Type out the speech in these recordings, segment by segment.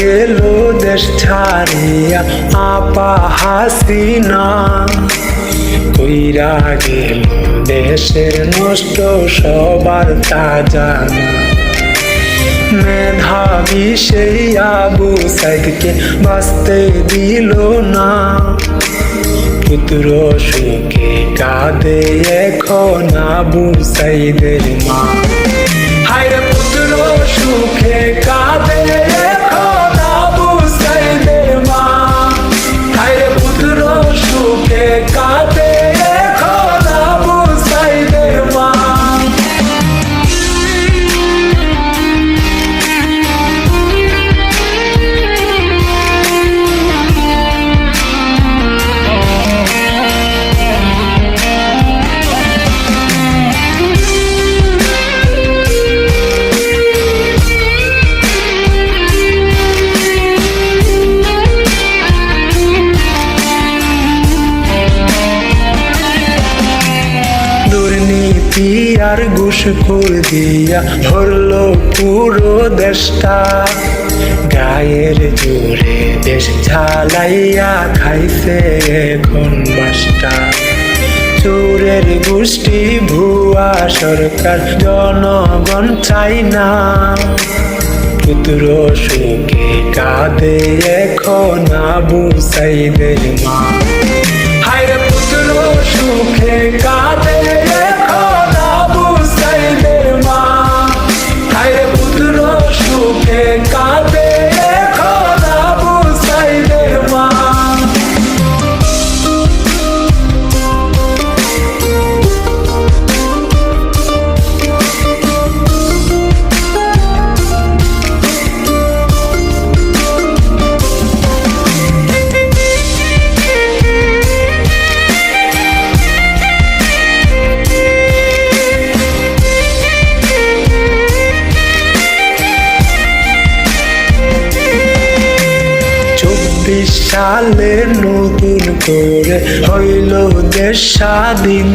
গেল দেশ ছাড়িয়া আপা হাসিনা। কইরা গেল দেশের নষ্ট সবার তা জানা মেধাবী সেই আবু সাইদকে বাঁচতে দিল না। পুত্র সুখে কাঁদে এখন আবু সাইদের মা। আর ঘুষখোর দিয়া ধরলো পুরো দেশটা? গায়ের জোরে দেশ ঝালাইয়া খাইছে এখন বাসটা। চোরের গোষ্ঠী, ভুয়া সরকার, জনগণ চাই না। পুত্র সুখে কাঁদে এখন আবু সাইদের মা। চব্বিশ নতুন করে হইল দেশ স্বাধীন।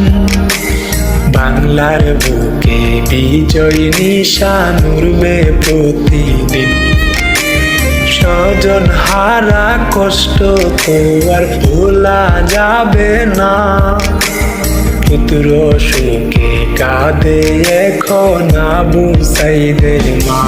বাংলার বুকে বিজয় নিশান উড়বে প্রতিদিন। স্বজন হারা কষ্ট তো আর ভোলা যাবে না। পুত্র সুখে কাঁদে এখন আবু সাইদের মা।